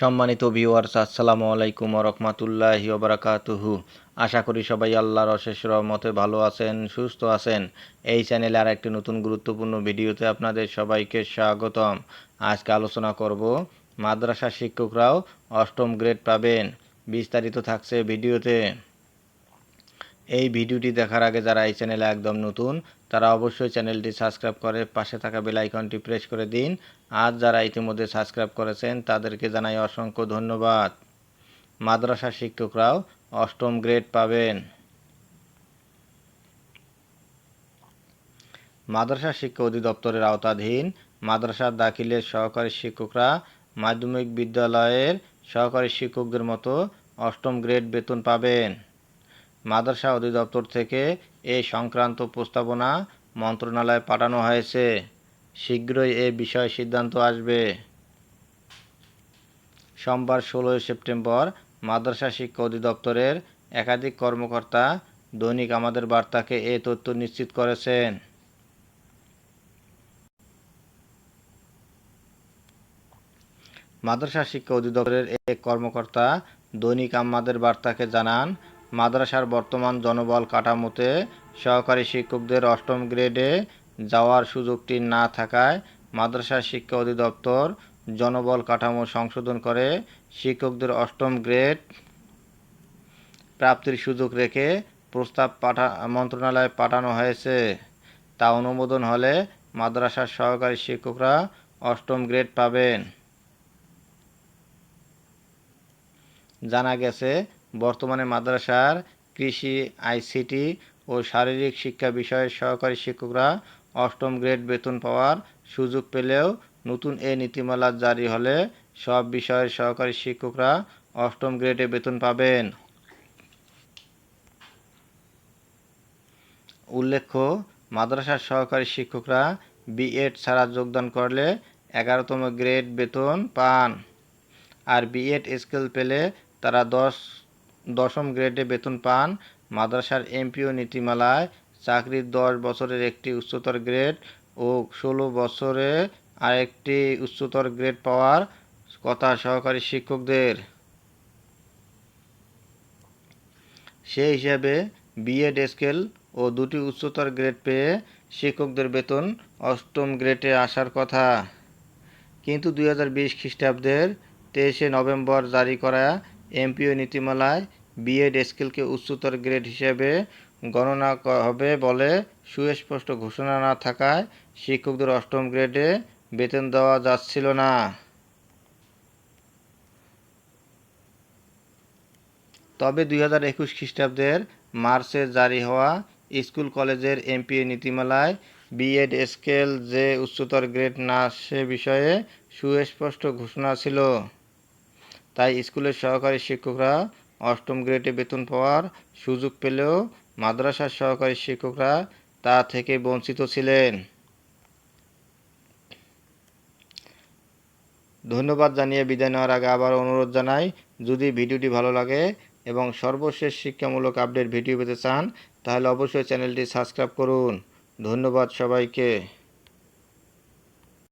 সম্মানিত ভিউয়ার্স আসসালামু আলাইকুম রহমতুল্লাহি ওবরাকাতুহু আশা করি সবাই আল্লাহর অশেষ রহমতে ভালো আছেন, সুস্থ আছেন। এই চ্যানেলে আর একটি নতুন গুরুত্বপূর্ণ ভিডিওতে আপনাদের সবাইকে স্বাগতম। আজকে আলোচনা করব মাদ্রাসা শিক্ষকরাও অষ্টম গ্রেড পাবেন। বিস্তারিত থাকছে ভিডিওতে। এই ভিডিওটি দেখার আগে যারা এই চ্যানেলে একদম নতুন তারা অবশ্যই চ্যানেলটি সাবস্ক্রাইব করে পাশে থাকা বেল আইকনটি প্রেস করে দিন। আর যারা ইতিমধ্যে সাবস্ক্রাইব করেছেন, তাদেরকে জানাই অসংখ্য ধন্যবাদ। মাদ্রাসা শিক্ষকরাও অষ্টম গ্রেড পাবেন। মাদ্রাসা শিক্ষা অধিদপ্তরের আওতাধীন মাদ্রাসার দাখিলের সহকারী শিক্ষকরা মাধ্যমিক বিদ্যালয়ের সহকারী শিক্ষকদের মতো অষ্টম গ্রেড বেতন পাবেন। মাদ্রাসা অধিদপ্তর থেকে এ সংক্রান্ত প্রস্তাবনা মন্ত্রণালয়ে পাঠানো হয়েছে। শীঘ্রই এ বিষয়ে সিদ্ধান্ত আসবে। সোমবার ষোলোই সেপ্টেম্বর মাদ্রাসা শিক্ষা অধিদপ্তরের একাধিক কর্মকর্তা দৈনিক আমাদের বার্তাকে এ তথ্য নিশ্চিত করেছেন। মাদ্রাসা শিক্ষা অধিদপ্তরের এক কর্মকর্তা দৈনিক আমাদের বার্তাকে জানান মাদ্রাসার বর্তমান জনবল কাঠামোতে সহকারী শিক্ষকদের অষ্টম গ্রেডে যাওয়ার সুযোগটি না থাকায় মাদ্রাসা শিক্ষা অধিদপ্তর জনবল কাঠামো সংশোধন করে শিক্ষকদের অষ্টম গ্রেড প্রাপ্তির সুযোগ রেখে প্রস্তাব পাঠা, মন্ত্রণালয়ে পাঠানো হয়েছে। তা অনুমোদন হলে মাদ্রাসার সহকারী শিক্ষকরা অষ্টম গ্রেড পাবেন। জানা গেছে বর্তমানে মাদ্রাসার কৃষি, আইসিটি ও শারীরিক শিক্ষা বিষয়ের সহকারী শিক্ষকরা অষ্টম গ্রেড বেতন পাওয়ার সুযোগ পেলেও নতুন এ নীতিমালা জারি হলে সব বিষয়ের সহকারী শিক্ষকরা অষ্টম গ্রেডে বেতন পাবেন। উল্লেখ্য, মাদ্রাসার সহকারী শিক্ষকরা বিএড ছাড়া যোগদান করলে এগারোতম গ্রেড বেতন পান। আর বিএড স্কেল পেলে তারা দশ দশম গ্রেডে বেতন পান মাদ্রাসার এমপিও নীতিমালায় চাকরির দশ বছরের একটি উচ্চতর গ্রেড ও ষোলো বছরে আরেকটি উচ্চতর গ্রেড পাওয়ার কথা সহকারী শিক্ষকদের। সেই হিসাবে বিএড স্কেল ও দুটি উচ্চতর গ্রেড পেয়ে শিক্ষকদের বেতন অষ্টম গ্রেডে আসার কথা। কিন্তু দুই হাজার বিশ খ্রিস্টাব্দের তেইশে নভেম্বর জারি করা এমপিও নীতিমালায় বিএড স্কেলকে উচ্চতর গ্রেড হিসেবে গণনা হবে বলে সুস্পষ্ট ঘোষণা না থাকায় শিক্ষকদের অষ্টম গ্রেডে বেতন দেওয়া যাচ্ছিল না। তবে দুই হাজার একুশ খ্রিস্টাব্দের মার্চে জারি হওয়া স্কুল কলেজের এমপিএ নীতিমালায় বিএড স্কেল যে উচ্চতর গ্রেড না সে বিষয়ে সুস্পষ্ট ঘোষণা ছিল। তাই স্কুলের সহকারী শিক্ষকরা অষ্টম গ্রেডে বেতন পাওয়ার সুযোগ পেলেও মাদ্রাসার সহকারী শিক্ষকরা তা থেকে বঞ্চিত ছিলেন। ধন্যবাদ জানিয়ে বিদায় নেওয়ার আগে আবার অনুরোধ জানাই, যদি ভিডিওটি ভালো লাগে এবং সর্বশেষ শিক্ষামূলক আপডেট ভিডিও পেতে চান, তাহলে অবশ্যই চ্যানেলটি সাবস্ক্রাইব করুন। ধন্যবাদ সবাইকে।